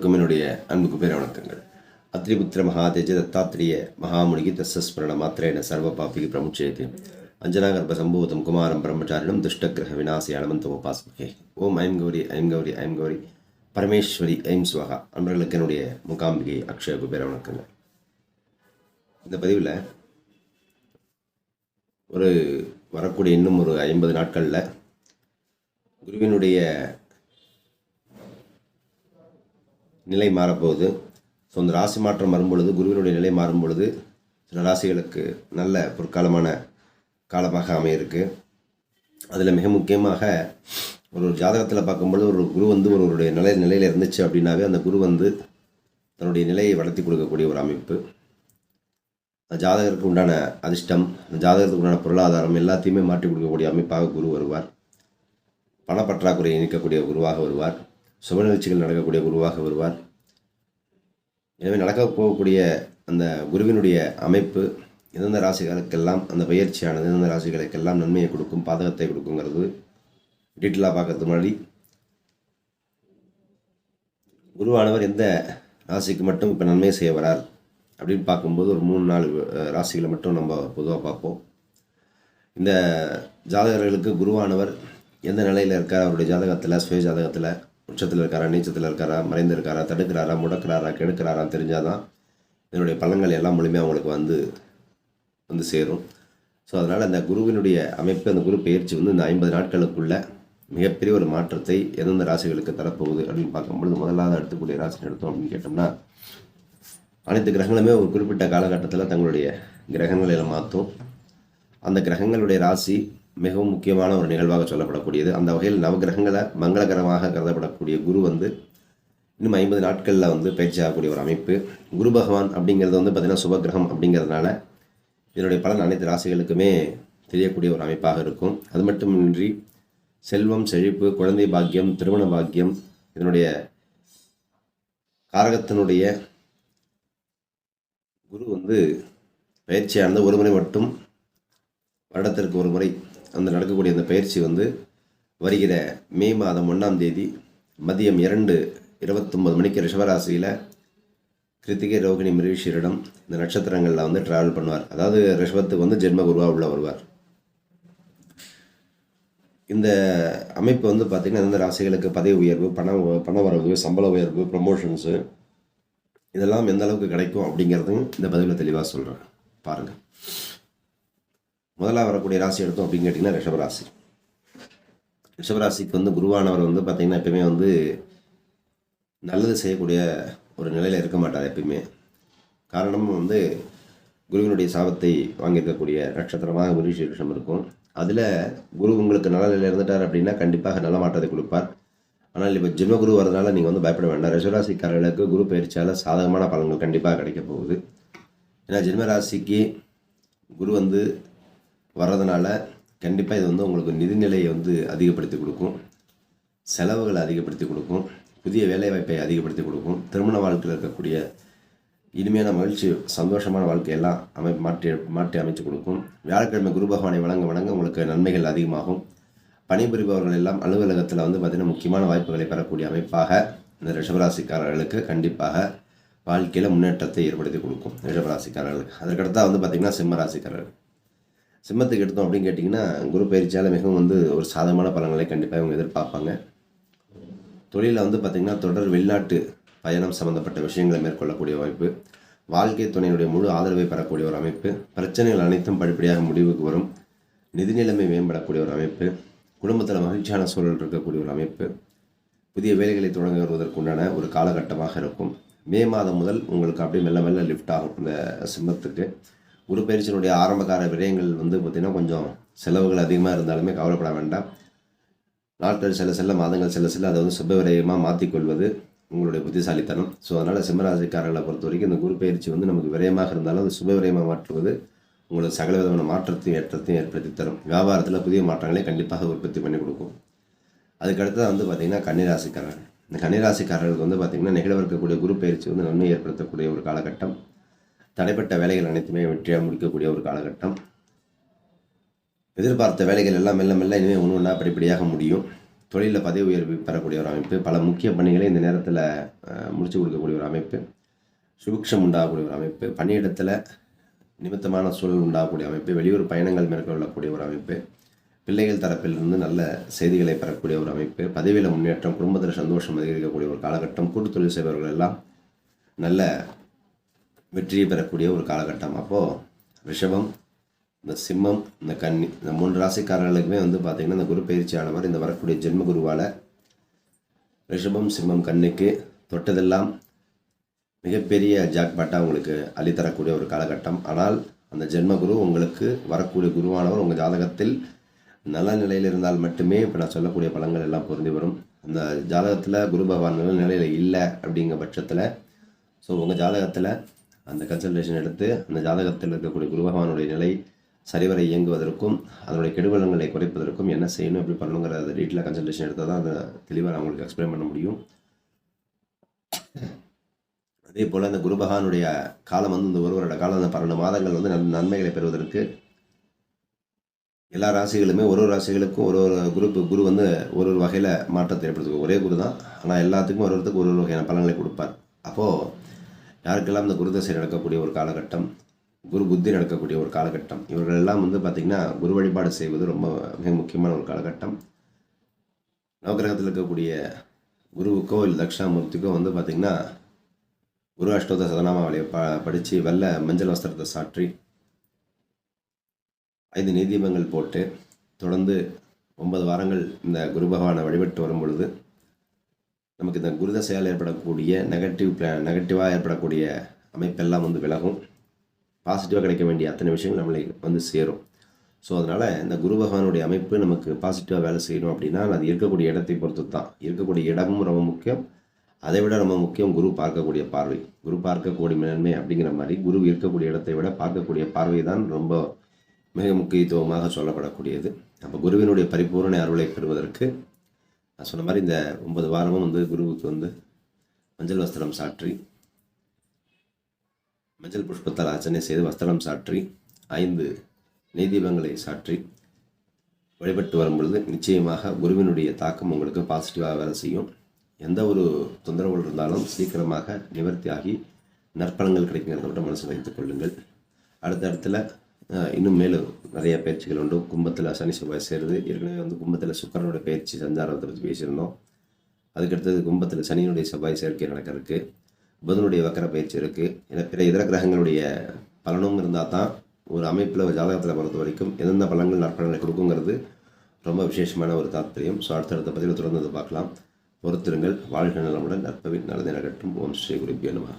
அனைவருக்கும் என்னுடைய அன்புக்கு பேர் வணக்கங்கள். அத்ரிபுத்திர மகாதேஜ தத்தாத்திரிய மகாமுனிகி தஸ்ஸஸ்மரண மாத்திரேன சர்வ பாப்பிகி பிரமுச்சேது. அஞ்சனாகர்ப சம்பூதம் குமாரம் பிரம்மச்சாரிடம் துஷ்டகிரக விநாசி அனமந்தம் உபாஸ்மகே ஓம் ஐம் கௌரி ஐம் கௌரி ஐம் கௌரி. பரமேஸ்வரி ஐம் சுவகா. அன்பர்களுக்கு என்னுடைய முகாம்பிகை அக்ஷய குபேர வணக்கங்கள். இந்த பதிவில் ஒரு வரக்கூடிய இன்னும் ஒரு ஐம்பது நாட்களில் குருவினுடைய நிலை மாறப்போகுது. ஸோ அந்த ராசி மாற்றம் வரும்பொழுது குருவினுடைய நிலை மாறும் பொழுது சில ராசிகளுக்கு நல்ல பொற்காலமான காலமாக அமையிருக்கு. அதில் மிக முக்கியமாக ஒரு ஜாதகத்தில் பார்க்கும்பொழுது ஒரு குரு வந்து ஒருவருடைய நிலை நிலையில் இருந்துச்சு அப்படின்னாவே அந்த குரு வந்து தன்னுடைய நிலையை வளர்த்தி கொடுக்கக்கூடிய ஒரு அமைப்பு. அந்த ஜாதகருக்கு உண்டான அதிர்ஷ்டம் அந்த ஜாதகத்துக்கு உண்டான பொருளாதாரம் எல்லாத்தையுமே மாற்றி கொடுக்கக்கூடிய அமைப்பாக குரு வருவார். பணப்பற்றாக்குறையை நீக்கக்கூடிய குருவாக வருவார். சுப நிகழ்ச்சிகள் நடக்கக்கூடிய குருவாக வருவார். எனவே நடக்க போகக்கூடிய அந்த குருவினுடைய அமைப்பு எந்தெந்த ராசிகளுக்கெல்லாம் அந்த பயிற்சியானது எந்தெந்த ராசிகளுக்கெல்லாம் நன்மையை கொடுக்கும் பாதகத்தை கொடுக்குங்கிறது டீட்டெயிலாக பார்க்கறது முன்னாடி குருவானவர் எந்த ராசிக்கு மட்டும் இப்போ நன்மை செய்ய வரார் அப்படின்னு பார்க்கும்போது ஒரு மூணு நாலு ராசிகளை மட்டும் நம்ம பொதுவாக பார்ப்போம். இந்த ஜாதகர்களுக்கு குருவானவர் எந்த நிலையில் இருக்கார்? அவருடைய ஜாதகத்தில் சுய ஜாதகத்தில் உச்சத்தில் இருக்காரா நீச்சத்தில் இருக்காரா மறைந்திருக்காரா தடுக்கிறாரா முடக்கிறாரா கெடுக்கிறாரா தெரிஞ்சாதான் இதனுடைய பலன்கள் எல்லாம் முழுமையாக அவங்களுக்கு வந்து வந்து சேரும். ஸோ அதனால் அந்த குருவினுடைய அமைப்பு அந்த குரு பயிற்சி வந்து இந்த ஐம்பது நாட்களுக்குள்ள மிகப்பெரிய ஒரு மாற்றத்தை எந்தெந்த ராசிகளுக்கு தரப்போகுது அப்படின்னு பார்க்கும்பொழுது முதலாவது எடுத்துக்கூடிய ராசி எடுத்தோம் அப்படின்னு கேட்டோம்னா அனைத்து கிரகங்களுமே ஒரு குறிப்பிட்ட காலகட்டத்தில் தங்களுடைய கிரகங்களை மாற்றும். அந்த கிரகங்களுடைய ராசி மிகவும் முக்கியமான ஒரு நிகழ்வாக சொல்லப்படக்கூடியது. அந்த வகையில் நவகிரகங்களை மங்களகரமாக கருதப்படக்கூடிய குரு வந்து இன்னும் ஐம்பது நாட்களில் வந்து பயிற்சி ஆகக்கூடிய ஒரு அமைப்பு. குரு பகவான் அப்படிங்கிறது வந்து பார்த்திங்கன்னா சுபகிரகம் அப்படிங்கிறதுனால இதனுடைய பலன் அனைத்து ராசிகளுக்குமே தெரியக்கூடிய ஒரு அமைப்பாக இருக்கும். அது மட்டுமின்றி செல்வம் செழிப்பு குழந்தை பாக்கியம் திருமண பாக்கியம் இதனுடைய காரகத்தினுடைய குரு வந்து பயிற்சியானது ஒரு முறை மட்டும் வருடத்திற்கு ஒரு முறை அந்த நடக்கக்கூடிய அந்த பயிற்சி வந்து வருகிற மே மாதம் ஒன்றாம் தேதி மதியம் இரண்டு இருபத்தொம்பது மணிக்கு ரிஷபராசியில் கிருத்திகை ரோகிணி மிருஷீரிடம் இந்த நட்சத்திரங்களில் வந்து ட்ராவல் பண்ணுவார். அதாவது ரிஷபத்துக்கு வந்து ஜென்ம குருவாக உள்ள வருவார். இந்த அமைப்பு வந்து பார்த்திங்கன்னா இந்த ராசிகளுக்கு பதவி உயர்வு பண பண வரவு சம்பள உயர்வு ப்ரமோஷன்ஸு இதெல்லாம் எந்த அளவுக்கு கிடைக்கும் அப்படிங்கிறதையும் இந்த பதிவில் தெளிவாக சொல்கிறேன் பாருங்கள் முதலாக வரக்கூடிய ராசி எடுத்தோம் அப்படின்னு கேட்டிங்கன்னா ரிஷபராசி ரிஷபராசிக்கு வந்து குருவானவர் வந்து பார்த்திங்கன்னா எப்பயுமே வந்து நல்லது செய்யக்கூடிய ஒரு நிலையில் இருக்க மாட்டார் எப்பயுமே. காரணம் வந்து குருவினுடைய சாபத்தை வாங்கியிருக்கக்கூடிய நட்சத்திரமாக மிருஷம் இருக்கும். அதில் குரு உங்களுக்கு நல்ல நிலையில் இருந்துட்டார் அப்படின்னா கண்டிப்பாக நல்ல மாற்றத்தை கொடுப்பார். ஆனால் இப்போ ஜென்மகுரு வரதுனால நீங்கள் வந்து பயப்பட வேண்டாம். ரிஷபராசிக்காரர்களுக்கு குரு பயிற்சியால் சாதகமான பலன்கள் கண்டிப்பாக கிடைக்க போகுது. ஏன்னா ஜென்மராசிக்கு குரு வந்து வர்றதுனால கண்டிப்பாக இது வந்து உங்களுக்கு நிதிநிலையை வந்து அதிகப்படுத்தி கொடுக்கும். செலவுகளை அதிகப்படுத்தி கொடுக்கும். புதிய வேலைவாய்ப்பை அதிகப்படுத்தி கொடுக்கும். திருமண வாழ்க்கையில் இருக்கக்கூடிய இனிமையான மகிழ்ச்சி சந்தோஷமான வாழ்க்கையெல்லாம் அமை மாற்றி மாற்றி அமைச்சு கொடுக்கும். வியாழக்கிழமை குரு பகவானை வழங்க வழங்க உங்களுக்கு நன்மைகள் அதிகமாகும். பணிபுரிபவர்கள் எல்லாம் அலுவலகத்தில் வந்து பார்த்திங்கன்னா முக்கியமான வாய்ப்புகளை பெறக்கூடிய அமைப்பாக இந்த ரிஷபராசிக்காரர்களுக்கு கண்டிப்பாக வாழ்க்கையில் முன்னேற்றத்தை ஏற்படுத்தி கொடுக்கும். ரிஷபராசிக்காரர்களுக்கு. அதற்கடுத்தா வந்து பார்த்திங்கன்னா சிம்ம ராசிக்காரர்கள் சிம்மத்துக்கு எடுத்தோம் அப்படின்னு கேட்டிங்கன்னா குரு பயிற்சியால் மிகவும் வந்து ஒரு சாதகமான பலன்களை கண்டிப்பாக இவங்க எதிர்பார்ப்பாங்க. தொழிலில் வந்து பார்த்திங்கன்னா தொடர் வெளிநாட்டு பயணம் சம்மந்தப்பட்ட விஷயங்களை மேற்கொள்ளக்கூடிய வாய்ப்பு வாழ்க்கை துணையினுடைய முழு ஆதரவை பெறக்கூடிய ஒரு அமைப்பு பிரச்சனைகள் அனைத்தும் படிப்படியாக முடிவுக்கு வரும் நிதி நிலைமை மேம்படக்கூடிய ஒரு அமைப்பு குடும்பத்தில் மகிழ்ச்சியான சூழல் இருக்கக்கூடிய ஒரு அமைப்பு புதிய வேலைகளை தொடங்க வருவதற்குண்டான ஒரு காலகட்டமாக இருக்கும். மே மாதம் முதல் உங்களுக்கு அப்படியே மெல்ல மெல்ல லிஃப்ட் ஆகும். இந்த சிம்மத்துக்கு உடற்பயிற்சியினுடைய பயிற்சியினுடைய ஆரம்பகால வந்து பார்த்திங்கன்னா கொஞ்சம் செலவுகள் அதிகமாக இருந்தாலுமே கவலைப்பட வேண்டாம். நாட்கள் செல்ல செல்ல மாதங்கள் செல்ல செல்ல அதை வந்து சுப விரயமாக மாற்றிக்கொள்வது உங்களுடைய புத்திசாலித்தனம். ஸோ அதனால் சிம்மராசிக்காரர்களை பொறுத்த வரைக்கும் இந்த குரு பயிற்சி வந்து நமக்கு விரயமாக இருந்தாலும் அது சுப விரயமாக மாற்றுவது உங்களுக்கு சகல விதமான மாற்றத்தையும் ஏற்றத்தையும் ஏற்படுத்தி தரும். வியாபாரத்தில் புதிய மாற்றங்களை கண்டிப்பாக உற்பத்தி பண்ணி கொடுக்கும். அதுக்கடுத்தது வந்து பார்த்திங்கன்னா கன்னிராசிக்காரர்கள். இந்த கன்னிராசிக்காரர்களுக்கு வந்து பார்த்திங்கன்னா நிகழவிருக்கக்கூடிய குரு பயிற்சி வந்து நன்மை ஏற்படுத்தக்கூடிய ஒரு காலகட்டம். தடைப்பட்ட வேலைகள் அனைத்துமே வெற்றியாக முடிக்கக்கூடிய ஒரு காலகட்டம். எதிர்பார்த்த வேலைகள் எல்லாம் மெல்ல மெல்ல இனிமேல் ஒன்று ஒன்றா படிப்படியாக முடியும். தொழிலில் பதவி உயர்வு பெறக்கூடிய ஒரு அமைப்பு பல முக்கிய பணிகளை இந்த நேரத்தில் முடிச்சு கொடுக்கக்கூடிய ஒரு அமைப்பு சுபிக்ஷம் உண்டாகக்கூடிய ஒரு அமைப்பு பணியிடத்தில் நிமித்தமான சூழல் உண்டாகக்கூடிய அமைப்பு வெளியூர் பயணங்கள் மேற்கொள்ளக்கூடிய ஒரு அமைப்பு பிள்ளைகள் தரப்பிலிருந்து நல்ல செய்திகளை பெறக்கூடிய ஒரு அமைப்பு பதவியில் முன்னேற்றம் குடும்பத்தில் சந்தோஷம் அதிகரிக்கக்கூடிய ஒரு காலகட்டம் கூட்டு தொழில் செய்பவர்கள் எல்லாம் நல்ல வெற்றியை பெறக்கூடிய ஒரு காலகட்டம். அப்போது ரிஷபம் இந்த சிம்மம் இந்த கன்னி இந்த மூன்று ராசிக்காரர்களுக்குமே வந்து பார்த்திங்கன்னா இந்த குரு பயிற்சியானவர் இந்த வரக்கூடிய ஜென்ம குருவால் ரிஷபம் சிம்மம் கண்ணுக்கு தொட்டதெல்லாம் மிகப்பெரிய ஜாக்பாட்டாக உங்களுக்கு அள்ளித்தரக்கூடிய ஒரு காலகட்டம். ஆனால் அந்த ஜென்ம குரு உங்களுக்கு வரக்கூடிய குருவானவர் உங்கள் ஜாதகத்தில் நல்ல நிலையில் இருந்தால் மட்டுமே இப்போ நான் சொல்லக்கூடிய பழங்கள் எல்லாம் பொருந்தி வரும். அந்த ஜாதகத்தில் குரு பகவான் நல்ல நிலையில் இல்லை அப்படிங்கிற பட்சத்தில் ஸோ உங்கள் ஜாதகத்தில் அந்த கன்சல்டேஷன் எடுத்து அந்த ஜாதகத்தில் இருக்கக்கூடிய குரு பகவானுடைய நிலை சரிவரை இயங்குவதற்கும் அதனுடைய கெடுபலங்களை குறைப்பதற்கும் என்ன செய்யணும் எப்படி பண்ணணுங்கிற டீட்டெயிலாக கன்சல்டேஷன் எடுத்தால் தான் அதை தெளிவாக நான் உங்களுக்கு எக்ஸ்பிளைன் பண்ண முடியும். அதே போல் இந்த குரு பகவானுடைய காலம் வந்து இந்த ஒரு வருட காலம் அந்த பன்னெண்டு மாதங்கள் வந்து நன்மைகளை பெறுவதற்கு எல்லா ராசிகளுமே ஒரு ஒரு ராசிகளுக்கும் ஒரு ஒரு குரூப் குரு வந்து ஒரு ஒரு வகையில் மாற்றத்தை ஏற்படுத்துவோம் ஒரே குரு தான் ஆனால் எல்லாத்துக்கும் ஒரு ஒருத்தருக்கு ஒரு ஒரு வகையான பலன்களை கொடுப்பார். அப்போது யாருக்கெல்லாம் இந்த குரு தசை நடக்கக்கூடிய ஒரு காலகட்டம் குரு புத்தி நடக்கக்கூடிய ஒரு காலகட்டம் இவர்கள் எல்லாம் வந்து பார்த்திங்கன்னா குரு வழிபாடு செய்வது ரொம்ப மிக முக்கியமான ஒரு காலகட்டம். நவகிரகத்தில் இருக்கக்கூடிய குருவுக்கோ இல்லை தட்சிணாமூர்த்திக்கோ வந்து பார்த்திங்கன்னா குரு அஷ்டோத சதனாமாவளியை ப படித்து வெள்ள மஞ்சள் வஸ்திரத்தை சாற்றி ஐந்து நீதிபங்கள் போட்டு தொடர்ந்து ஒன்பது வாரங்கள் இந்த குரு பகவானை வழிபட்டு வரும் பொழுது நமக்கு இந்த குருதசையால் ஏற்படக்கூடிய நெகட்டிவ் பிளா நெகட்டிவாக ஏற்படக்கூடிய அமைப்பெல்லாம் வந்து விலகும். பாசிட்டிவாக கிடைக்க வேண்டிய அத்தனை விஷயங்கள் நம்மளை வந்து சேரும். ஸோ அதனால் இந்த குரு பகவானுடைய அமைப்பு நமக்கு பாசிட்டிவாக வேலை செய்யணும் அப்படின்னா அது இருக்கக்கூடிய இடத்தை பொறுத்து தான் இருக்கக்கூடிய இடமும் ரொம்ப முக்கியம். அதை விட ரொம்ப முக்கியம் குரு பார்க்கக்கூடிய பார்வை. குரு பார்க்கக்கூடிய மேன்மை அப்படிங்கிற மாதிரி குரு இருக்கக்கூடிய இடத்தை விட பார்க்கக்கூடிய பார்வை தான் ரொம்ப மிக முக்கியத்துவமாக சொல்லப்படக்கூடியது. அப்போ குருவினுடைய பரிபூர்ண அருளை பெறுவதற்கு நான் சொன்ன மாதிரி இந்த ஒன்பது வாரமும் வந்து குருவுக்கு வந்து மஞ்சள் வஸ்திரம் சாற்றி மஞ்சள் புஷ்பத்தால் அர்ச்சனை செய்து வஸ்திரம் சாற்றி ஐந்து நெய்தீபங்களை சாற்றி வழிபட்டு வரும் பொழுது நிச்சயமாக குருவினுடைய தாக்கம் உங்களுக்கு பாசிட்டிவாக வேலை செய்யும். எந்த ஒரு தொந்தரவுகள் இருந்தாலும் சீக்கிரமாக நிவர்த்தியாகி நற்பலங்கள் கிடைக்குங்கிறத மட்டும் மனசில் வைத்துக் கொள்ளுங்கள். அடுத்த இடத்துல இன்னும் மேலும் நிறைய பயிற்சிகள் உண்டு. கும்பத்தில் சனி செவ்வாய் சேருது ஏற்கனவே வந்து கும்பத்தில் சுக்கரனுடைய பயிற்சி சஞ்சாரத்தை பற்றி பேசியிருந்தோம். அதுக்கடுத்தது கும்பத்தில் சனியினுடைய செவ்வாய் சேர்க்கை நடக்கிறதுக்கு புதனுடைய வக்கர பயிற்சி இருக்குது ஏன்னா பிற இதர கிரகங்களுடைய பலனும் இருந்தால் தான் ஒரு அமைப்பில் ஒரு ஜாதகத்தில் பொறுத்த வரைக்கும் எந்தெந்த பலன்கள் நற்பலன்களை கொடுக்குங்கிறது ரொம்ப விசேஷமான ஒரு தாத்பரியம். ஸோ அடுத்தடுத்த பதிவில் தொடர்ந்து பார்க்கலாம். பொறுத்திருங்கள். வாழ்க நலமுடன். நற்பவின் நல்லதை நடக்கட்டும் ஓம் ஸ்ரீ குருபியனுமா